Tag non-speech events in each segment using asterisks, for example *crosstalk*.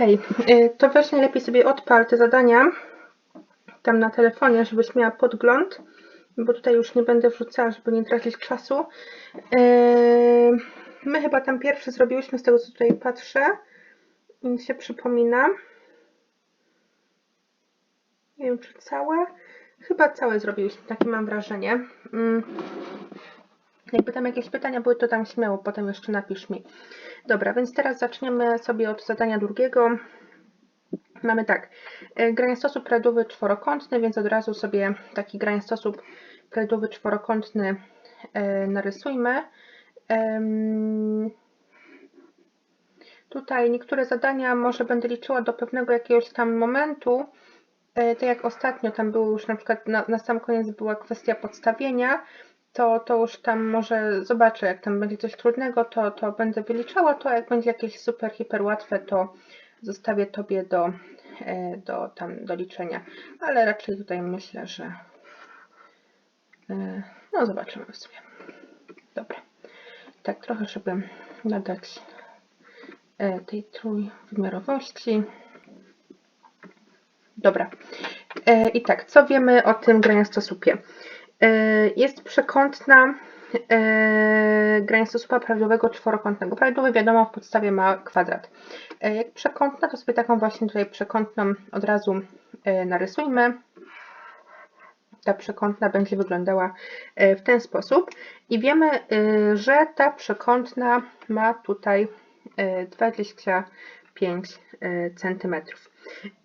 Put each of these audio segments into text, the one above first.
Y, to weź najlepiej sobie odpal te zadania tam na telefonie, żebyś miała podgląd, bo tutaj już nie będę wrzucała, żeby nie tracić czasu. Y, My chyba tam pierwszy zrobiłyśmy z tego, co tutaj patrzę. Mi się przypomina. Nie wiem, czy całe. Chyba całe zrobiłyśmy, takie mam wrażenie. Jakby tam jakieś pytania były, to tam śmiało, potem jeszcze napisz mi. Dobra, więc teraz zaczniemy sobie od zadania drugiego. Mamy tak, e, granie sposób prawidłowy czworokątny, więc od razu sobie taki granie sposób prawidłowy czworokątny e, narysujmy. Tutaj niektóre zadania może będę liczyła do pewnego jakiegoś tam momentu, e, tak jak ostatnio tam było już na przykład na, na sam koniec była kwestia podstawienia, to, to już tam może zobaczę, jak tam będzie coś trudnego, to, to będę wyliczała to, jak będzie jakieś super, hiper łatwe, to zostawię Tobie do, e, do, tam, do liczenia. Ale raczej tutaj myślę, że e, no zobaczymy w sumie. Dobra. Tak trochę, żeby nadać e, tej trójwymiarowości. Dobra. I tak, co wiemy o tym graniastosłupie? E, jest przekątna e, granica słupa prawidłowego czworokątnego. Prawidłowy wiadomo w podstawie ma kwadrat. E, jak przekątna, to sobie taką właśnie tutaj przekątną od razu narysujmy. Ta przekątna będzie wyglądała w ten sposób. I wiemy, że ta przekątna ma tutaj 20 5 e, cm.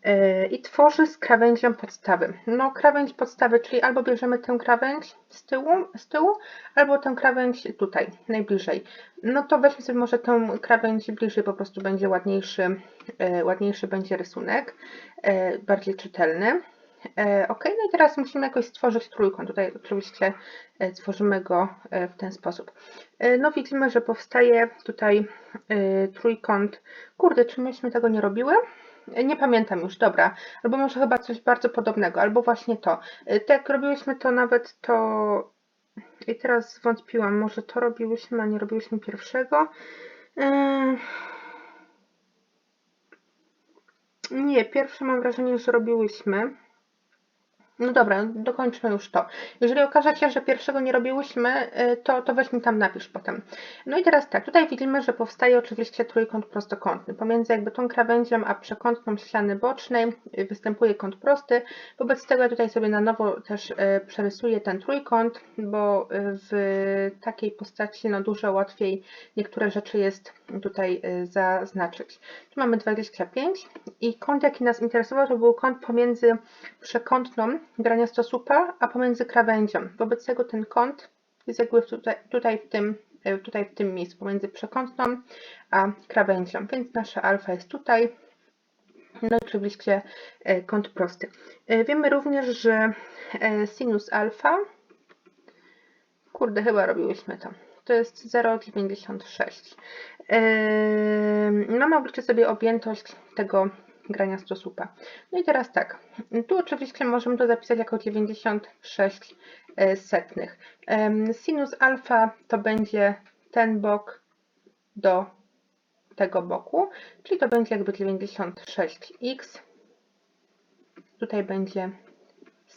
E, I tworzy z krawędzią podstawy. No krawędź podstawy, czyli albo bierzemy tę krawędź z tyłu, z tyłu albo tę krawędź tutaj, najbliżej. No to weźmy sobie może tę krawędź bliżej, po prostu będzie ładniejszy, e, ładniejszy będzie rysunek, bardziej czytelny. E, Ok, no i teraz musimy jakoś stworzyć trójkąt. Tutaj oczywiście e, tworzymy go e, w ten sposób. No widzimy, że powstaje tutaj trójkąt. Kurde, czy myśmy tego nie robiły? Nie pamiętam już, dobra. Albo może chyba coś bardzo podobnego, albo właśnie to. Tak, robiłyśmy to nawet to... I teraz zwątpiłam, może to robiłyśmy, a nie robiłyśmy pierwszego. Nie, pierwsze mam wrażenie, że robiłyśmy. No dobra, dokończmy już to. Jeżeli okaże się, że pierwszego nie robiłyśmy, y, to, to weź mi tam napisz potem. No i teraz tak, tutaj widzimy, że powstaje oczywiście trójkąt prostokątny. Pomiędzy jakby tą krawędzią a przekątną ściany bocznej y, występuje kąt prosty. Wobec tego ja tutaj sobie na nowo też y, przerysuję ten trójkąt, bo w takiej postaci no dużo łatwiej niektóre rzeczy jest tutaj zaznaczyć. Tu mamy 25 i kąt jaki nas interesował to był kąt pomiędzy przekątną graniastosłupa, a pomiędzy krawędzią. Wobec tego ten kąt jest jakby tutaj, tutaj, w tym, e, tutaj w tym miejscu, pomiędzy przekątną a krawędzią. Więc nasza alfa jest tutaj. No i oczywiście e, kąt prosty. E, Wiemy również, że sinus alfa, kurde, chyba robiłyśmy to. To jest 0,96. Yy, Mamy obliczyć sobie objętość tego grania stosłupa. No i teraz tak, tu oczywiście możemy to zapisać jako 96 e, setnych. Sinus alfa to będzie ten bok do tego boku, czyli to będzie jakby 96x. Tutaj będzie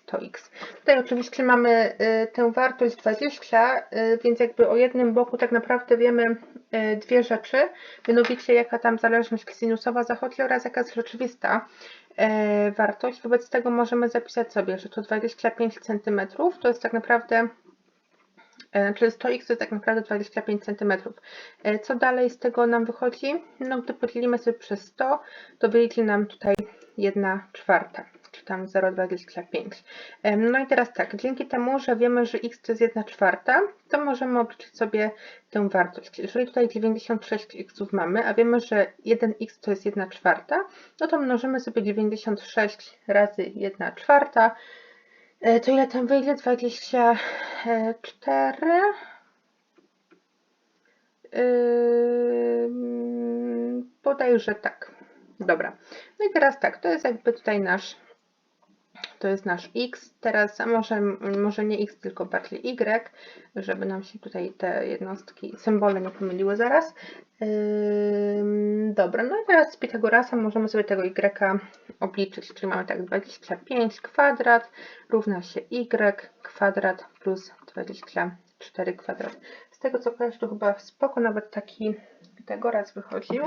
100x. Tutaj oczywiście mamy y, tę wartość 20, y, więc jakby o jednym boku tak naprawdę wiemy y, dwie rzeczy, mianowicie jaka tam zależność sinusowa zachodzi oraz jaka jest rzeczywista wartość. Wobec tego możemy zapisać sobie, że to 25 cm to jest tak naprawdę czyli 100x to jest tak naprawdę 25 cm. Co dalej z tego nam wychodzi? No, gdy podzielimy sobie przez 100, to wyjdzie nam tutaj 1 czwarta, tam 0,25. Em, No i teraz tak, dzięki temu, że wiemy, że x to jest 1 czwarta, to możemy obliczyć sobie tę wartość. Jeżeli tutaj 96x mamy, a wiemy, że 1x to jest 1 czwarta, no to mnożymy sobie 96 razy 1 czwarta, E, To ile tam wyjdzie? 24. Ym, Bodajże tak. Dobra. No i teraz tak, to jest jakby tutaj nasz, to jest nasz x. Teraz, może, może nie x, tylko bardziej y, żeby nam się tutaj te jednostki, symbole nie pomyliły zaraz. Ym, Dobra, no i teraz z Pitagorasa możemy sobie tego y obliczyć, czyli mamy tak 25 kwadrat równa się y kwadrat plus 24 kwadrat. Z tego co kojarzę, to chyba spoko nawet taki Pitagoras wychodził,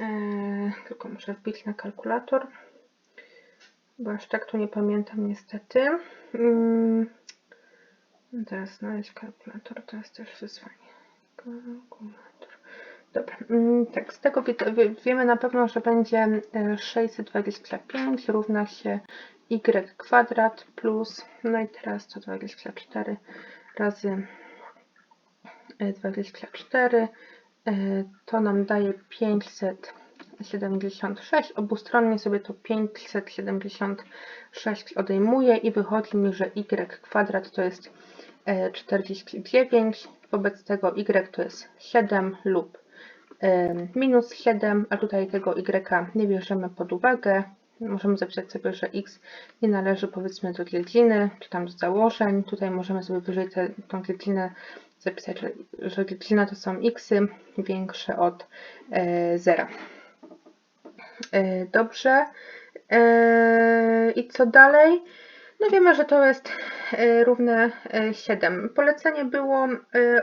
eee, tylko muszę wbić na kalkulator, bo aż tak tu nie pamiętam niestety. Mm. Teraz znaleźć kalkulator, to jest też wyzwanie. Kalkulator. Dobra, mm, tak, z tego wiemy na pewno, że będzie 625 e, równa się y kwadrat plus, no i teraz 124 razy 24, e, e, to nam daje 576, obustronnie sobie to 576 odejmuję i wychodzi mi, że y kwadrat to jest 49, wobec tego y to jest 7 lub minus 7, a tutaj tego y nie bierzemy pod uwagę. Możemy zapisać sobie, że x nie należy powiedzmy do dziedziny, czy tam do założeń. Tutaj możemy sobie wyżej tę dziedzinę zapisać, że, że dziedzina to są xy większe od e, 0. E, dobrze. E, I co dalej? No wiemy, że to jest e, równe 7. E, Polecenie było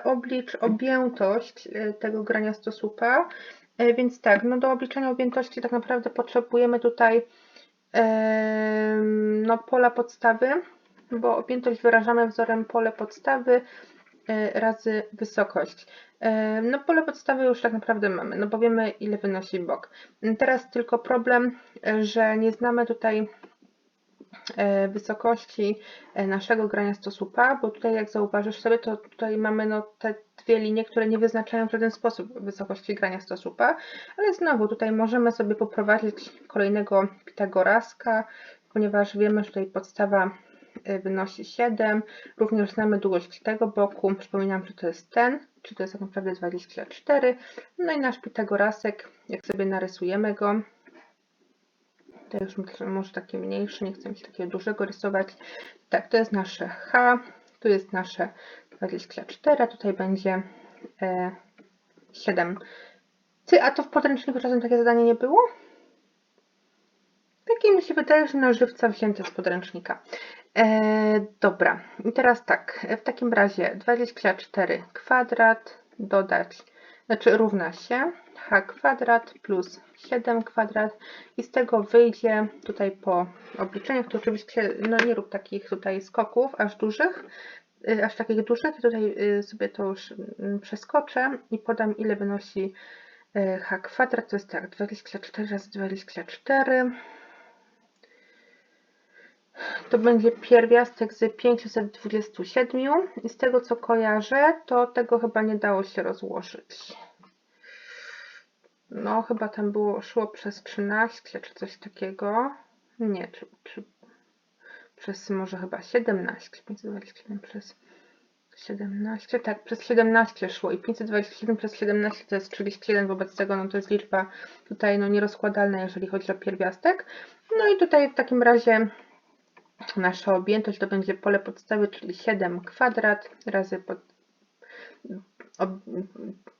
oblicz objętość tego grania stosupa, więc tak, no do obliczenia objętości tak naprawdę potrzebujemy tutaj no, pola podstawy, bo objętość wyrażamy wzorem pole podstawy razy wysokość. No pole podstawy już tak naprawdę mamy, no bo wiemy ile wynosi bok. Teraz tylko problem, że nie znamy tutaj E, wysokości e, naszego grania stosupa, bo tutaj jak zauważysz sobie, to tutaj mamy no te dwie linie, które nie wyznaczają w żaden sposób wysokości grania stosupa, ale znowu tutaj możemy sobie poprowadzić kolejnego Pitagoraska, ponieważ wiemy, że tutaj podstawa e, wynosi 7, również znamy długość tego boku, przypominam, że to jest ten, czy to jest tak naprawdę 24, no i nasz Pitagorasek, jak sobie narysujemy go, to już może taki mniejszy, nie chcę mieć takiego dużego rysować. Tak, to jest nasze H, tu jest nasze 24, a tutaj będzie e, 7. Ty, a to w podręczniku czasem takie zadanie nie było? Takie mi się wydaje, że na żywca wzięte z podręcznika. E, dobra, i teraz tak, w takim razie 24 kwadrat dodać, znaczy równa się h kwadrat plus 7 kwadrat. I z tego wyjdzie tutaj po obliczeniach, to oczywiście no nie rób takich tutaj skoków aż dużych, y, aż takich dużych, tutaj y, sobie to już mm, przeskoczę i podam ile wynosi y, h kwadrat, to jest tak 24 razy 24 to będzie pierwiastek z 527 i z tego co kojarzę, to tego chyba nie dało się rozłożyć no chyba tam było, szło przez 13 czy coś takiego. Nie, czy, czy przez może chyba 17, 527 przez 17, tak, przez 17 szło i 527 przez 17 to jest 31, wobec tego no to jest liczba tutaj no nierozkładalna, jeżeli chodzi o pierwiastek. No i tutaj w takim razie nasza objętość to będzie pole podstawy, czyli 7 kwadrat razy pod,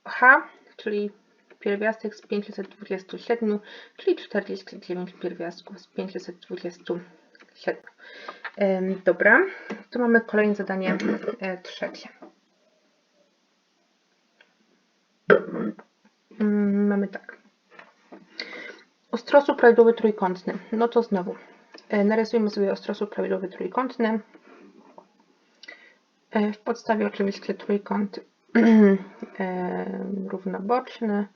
h, czyli pierwiastek z 527, czyli 49 pierwiastków z 527. Dobra, to mamy kolejne zadanie e, trzecie. Mm, mamy tak. Ostrosłup prawidłowy trójkątny. No to znowu narysujmy sobie ostrosłup prawidłowy trójkątny. E, w podstawie oczywiście trójkąt *clears throat* równoboczny.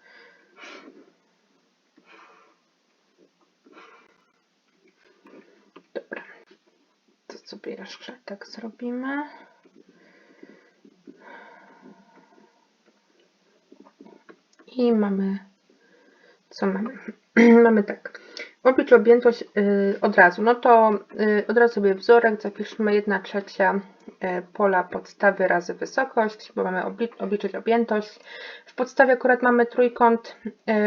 sobie jeszcze tak zrobimy. I mamy, co mamy? *clears throat* mamy tak, oblicz objętość y, od razu. No to y, od razu sobie wzorek zapiszmy 1 trzecia y, pola podstawy razy wysokość, bo mamy obliczyć objętość. W podstawie akurat mamy trójkąt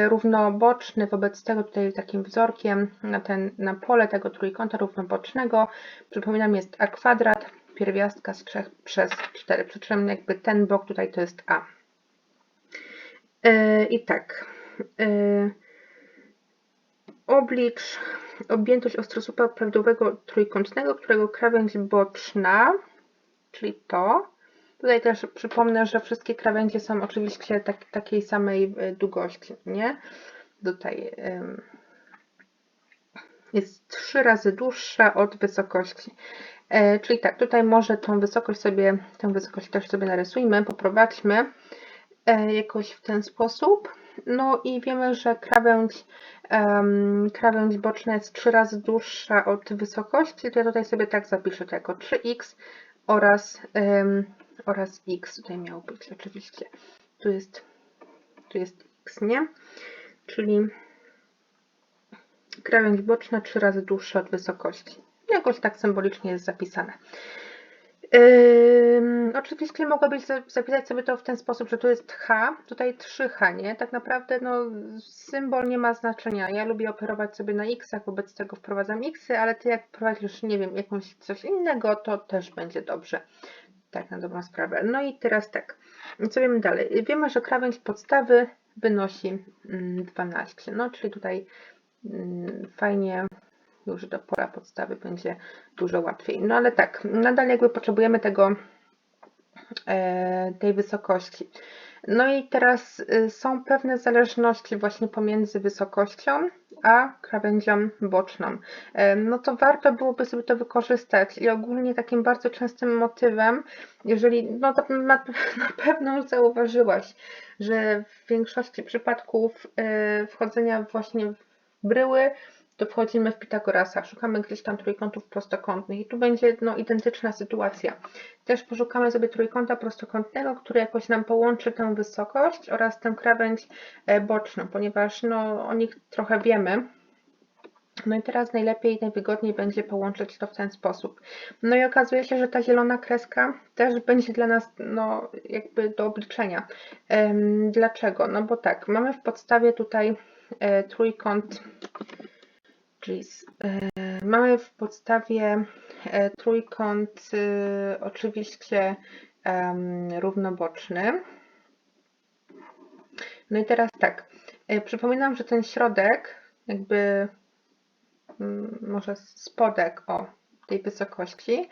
równoboczny, wobec tego tutaj takim wzorkiem na, ten, na pole tego trójkąta równobocznego, przypominam jest a kwadrat, pierwiastka z 3 przez 4, przy czym jakby ten bok tutaj to jest a. I tak, oblicz objętość ostrosłupa prawidłowego trójkątnego, którego krawędź boczna, czyli to. Tutaj też przypomnę, że wszystkie krawędzie są oczywiście tak, takiej samej e, długości, nie? Tutaj ym, jest trzy razy dłuższa od wysokości. E, czyli tak, tutaj może tą wysokość sobie, tę wysokość też sobie narysujmy, poprowadźmy e, jakoś w ten sposób. No i wiemy, że krawędź, um, krawędź boczna jest trzy razy dłuższa od wysokości, to ja tutaj sobie tak zapiszę to jako 3x oraz, um, oraz x tutaj miało być oczywiście. Tu jest, tu jest x, nie? Czyli krawędź boczna trzy razy dłuższa od wysokości. Jakoś tak symbolicznie jest zapisane. Oczywiście mogłabyś zapisać sobie to w ten sposób, że tu jest H, tutaj 3H, nie? Tak naprawdę no, symbol nie ma znaczenia. Ja lubię operować sobie na X, wobec tego wprowadzam X, ale ty jak prowadzisz, nie wiem, jakąś coś innego, to też będzie dobrze. Tak, na dobrą sprawę. No i teraz tak, co wiemy dalej? Wiemy, że krawędź podstawy wynosi 12, mm, no czyli tutaj mm, fajnie już do pola podstawy będzie dużo łatwiej. No ale tak, nadal jakby potrzebujemy tego, e, tej wysokości. No i teraz y, są pewne zależności właśnie pomiędzy wysokością a krawędzią boczną. E, no to warto byłoby sobie to wykorzystać i ogólnie takim bardzo częstym motywem, jeżeli, no to na, pewno już zauważyłaś, że w większości przypadków e, wchodzenia właśnie w bryły to wchodzimy w Pitagorasa, szukamy gdzieś tam trójkątów prostokątnych i tu będzie no, identyczna sytuacja. Też poszukamy sobie trójkąta prostokątnego, który jakoś nam połączy tę wysokość oraz tę krawędź e, boczną, ponieważ no, o nich trochę wiemy. No i teraz najlepiej najwygodniej będzie połączyć to w ten sposób. No i okazuje się, że ta zielona kreska też będzie dla nas no, jakby do obliczenia. Dlaczego? No bo tak, mamy w podstawie tutaj e, trójkąt Jeez. E, mamy w podstawie e, trójkąt e, oczywiście równoboczny. No i teraz tak, przypominam, że ten środek, jakby może spodek o tej wysokości,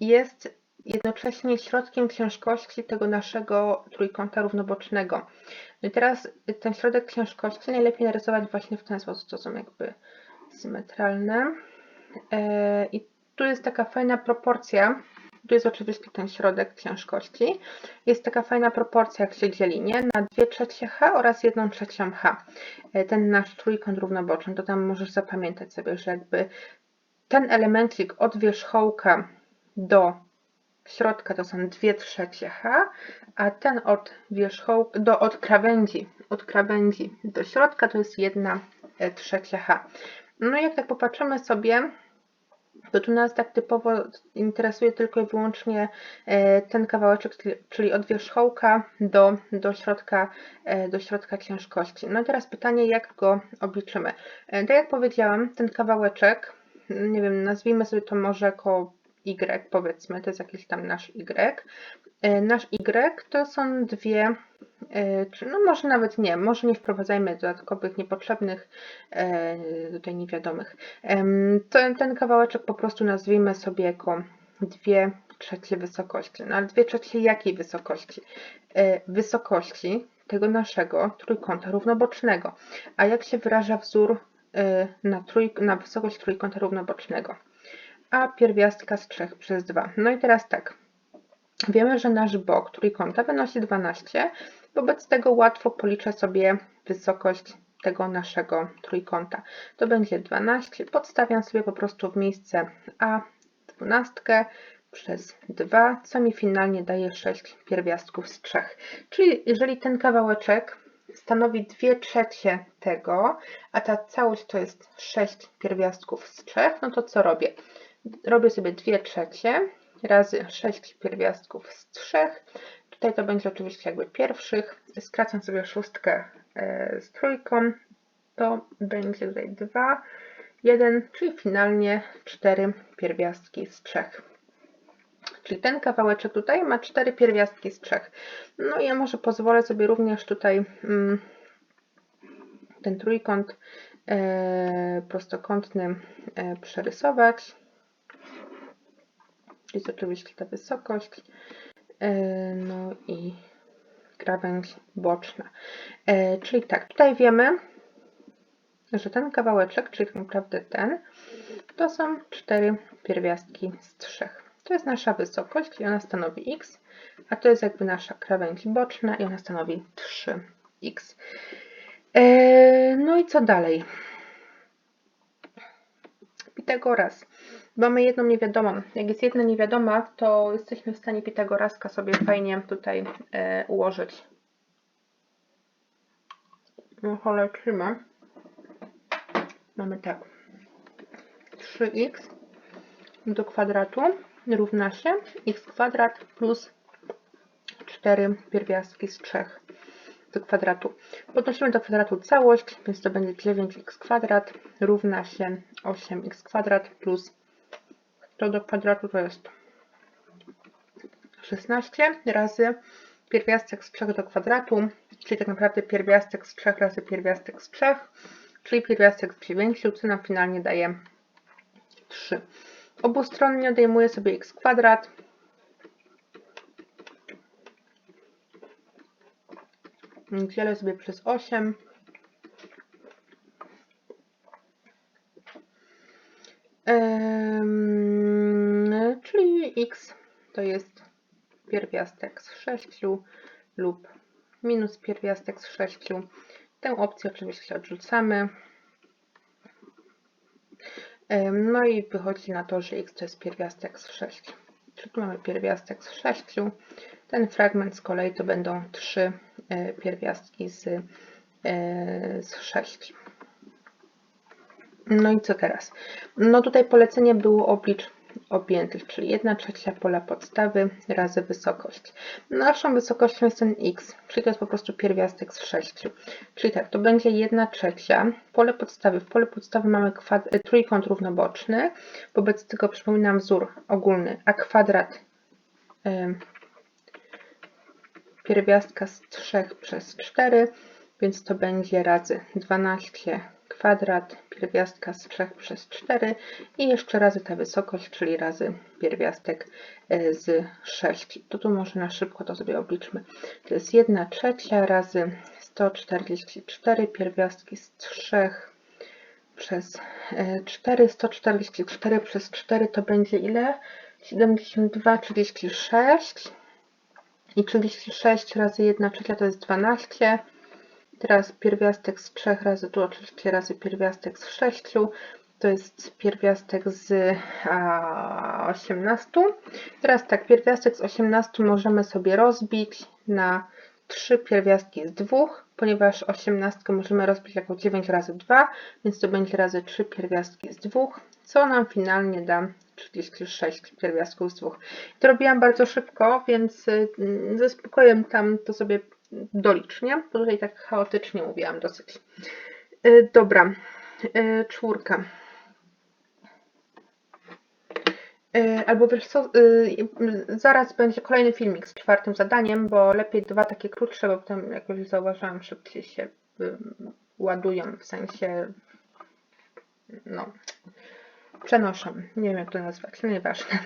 jest jednocześnie środkiem ciężkości tego naszego trójkąta równobocznego. No i teraz ten środek ciężkości najlepiej narysować właśnie w ten sposób, to są jakby symetralne. E, I tu jest taka fajna proporcja, tu jest oczywiście ten środek ciężkości. Jest taka fajna proporcja, jak się dzieli, nie? Na 2 trzecie H oraz 1 trzecią H. E, ten nasz trójkąt równoboczny, to tam możesz zapamiętać sobie, że jakby ten elemencik od wierzchołka do środka to są 2 trzecie H, a ten od wierzchołka, do, od krawędzi, od krawędzi do środka to jest 1 e, trzecia H. No jak tak popatrzymy sobie, to tu nas tak typowo interesuje tylko i wyłącznie e, ten kawałeczek, czyli od wierzchołka do, do, środka, e, do środka ciężkości. No i teraz pytanie, jak go obliczymy. Tak jak powiedziałam, ten kawałeczek, nie wiem, nazwijmy sobie to może jako Y, powiedzmy, to jest jakiś tam nasz Y. E, nasz Y to są dwie, czy no może nawet nie, może nie wprowadzajmy dodatkowych, niepotrzebnych, e, tutaj niewiadomych. Ten, ten kawałeczek po prostu nazwijmy sobie jako dwie trzecie wysokości. No ale dwie trzecie jakiej wysokości? Wysokości tego naszego trójkąta równobocznego. A jak się wyraża wzór na, na wysokość trójkąta równobocznego? A pierwiastka z 3 przez 2. No i teraz tak. Wiemy, że nasz bok trójkąta wynosi 12. Wobec tego łatwo policzę sobie wysokość tego naszego trójkąta. To będzie 12. Podstawiam sobie po prostu w miejsce A 12 przez 2, co mi finalnie daje 6 pierwiastków z 3. Czyli jeżeli ten kawałeczek stanowi 2 trzecie tego, a ta całość to jest 6 pierwiastków z 3, no to co robię? Robię sobie 2 trzecie razy 6 pierwiastków z 3. Tutaj to będzie oczywiście jakby pierwszych. Skracam sobie szóstkę e, z trójką. To będzie tutaj 2, 1, czyli finalnie 4 pierwiastki z 3. Czyli ten kawałeczek tutaj ma 4 pierwiastki z 3. No i ja może pozwolę sobie również tutaj mm, ten trójkąt e, prostokątny e, przerysować. Jest oczywiście ta wysokość. E, no i krawędź boczna. E, czyli tak, tutaj wiemy, że ten kawałeczek, czyli tak naprawdę ten, to są cztery pierwiastki z trzech. To jest nasza wysokość i ona stanowi x, a to jest jakby nasza krawędź boczna i ona stanowi 3x. E, no i co dalej? Pitagoras. Mamy jedną niewiadomą. Jak jest jedna niewiadoma, to jesteśmy w stanie Pitagoraska sobie fajnie tutaj e, ułożyć. No. Mamy tak. 3x do kwadratu równa się x kwadrat plus 4 pierwiastki z 3 do kwadratu. Podnosimy do kwadratu całość, więc to będzie 9x kwadrat równa się 8x kwadrat plus to do kwadratu to jest 16 razy pierwiastek z 3 do kwadratu, czyli tak naprawdę pierwiastek z 3 razy pierwiastek z 3, czyli pierwiastek z 9, co nam finalnie daje 3. Obustronnie odejmuję sobie x kwadrat. Dzielę sobie przez 8. Ym, czyli x to jest pierwiastek z 6 lub minus pierwiastek z 6. Tę opcję oczywiście odrzucamy. No i wychodzi na to, że x to jest pierwiastek z 6. Czyli mamy pierwiastek z 6. Ten fragment z kolei to będą trzy e, pierwiastki z, e, z 6. No i co teraz? No tutaj polecenie było oblicz objętych, czyli 1 trzecia pola podstawy razy wysokość. Naszą wysokością jest ten x, czyli to jest po prostu pierwiastek z 6. Czyli tak, to będzie 1 trzecia pole podstawy. W pole podstawy mamy trójkąt równoboczny, wobec tego przypominam wzór ogólny, a kwadrat y, pierwiastka z 3 przez 4, więc to będzie razy 12 kwadrat pierwiastka z 3 przez 4 i jeszcze razy ta wysokość, czyli razy pierwiastek e, z 6. To tu może na szybko to sobie obliczmy. To jest 1 trzecia razy 144 pierwiastki z 3 przez 4. 144 przez 4 to będzie ile? 72, 36 i 36 razy 1 trzecia to jest 12 Teraz pierwiastek z 3 razy, tu oczywiście razy pierwiastek z 6, to jest pierwiastek z a, 18. Teraz tak, pierwiastek z 18 możemy sobie rozbić na 3 pierwiastki z 2, ponieważ 18 możemy rozbić jako 9 razy 2, więc to będzie razy 3 pierwiastki z 2, co nam finalnie da 36 pierwiastków z 2. To robiłam bardzo szybko, więc mm, ze spokojem tam to sobie dolicznie, bo tutaj tak chaotycznie mówiłam dosyć. Y, dobra, y, czwórka. Y, albo wiesz co, zaraz będzie kolejny filmik z czwartym zadaniem, bo lepiej dwa takie krótsze, bo potem jakoś zauważyłam, szybciej się ładują, w sensie no, przenoszą. Nie wiem jak to nazwać, no nieważne.